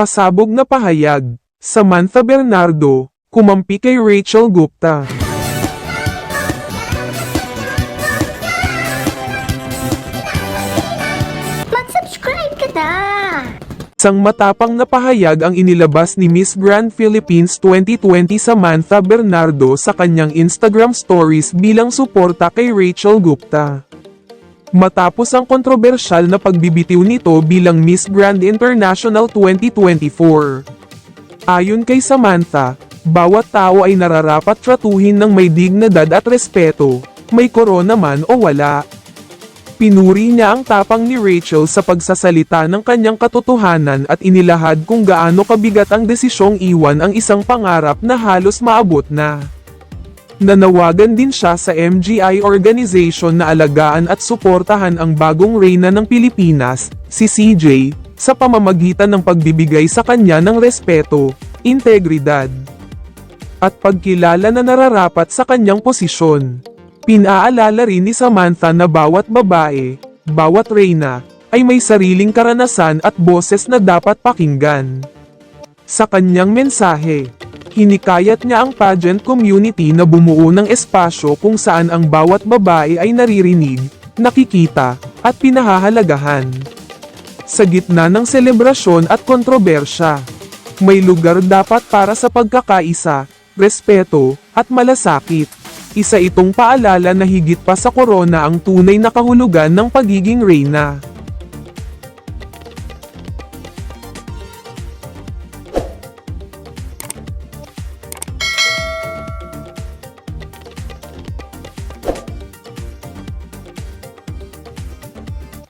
Pasabog na pahayag. Samantha Bernardo, kumampi kay Rachel Gupta. Mag-subscribe ka na! Isang matapang na pahayag ang inilabas ni Miss Grand Philippines 2020 Samantha Bernardo sa kanyang Instagram stories bilang suporta kay Rachel Gupta. Matapos ang kontrobersyal na pagbibitiw nito bilang Miss Grand International 2024. Ayon kay Samantha, bawat tao ay nararapat tratuhin ng may dignidad at respeto, may korona man o wala. Pinuri niya ang tapang ni Rachel sa pagsasalita ng kanyang katotohanan at inilahad kung gaano kabigat ang desisyong iwan ang isang pangarap na halos maabot na. Nanawagan din siya sa MGI organization na alagaan at suportahan ang bagong reyna ng Pilipinas, si CJ, sa pamamagitan ng pagbibigay sa kanya ng respeto, integridad, at pagkilala na nararapat sa kanyang posisyon. Pinaalala rin ni Samantha na bawat babae, bawat reyna, ay may sariling karanasan at boses na dapat pakinggan. Sa kanyang mensahe, hinikayat niya ang pageant community na bumuo ng espasyo kung saan ang bawat babae ay naririnig, nakikita, at pinahahalagahan. Sa gitna ng selebrasyon at kontrobersya, may lugar dapat para sa pagkakaisa, respeto, at malasakit. Isa itong paalala na higit pa sa korona ang tunay na kahulugan ng pagiging reyna.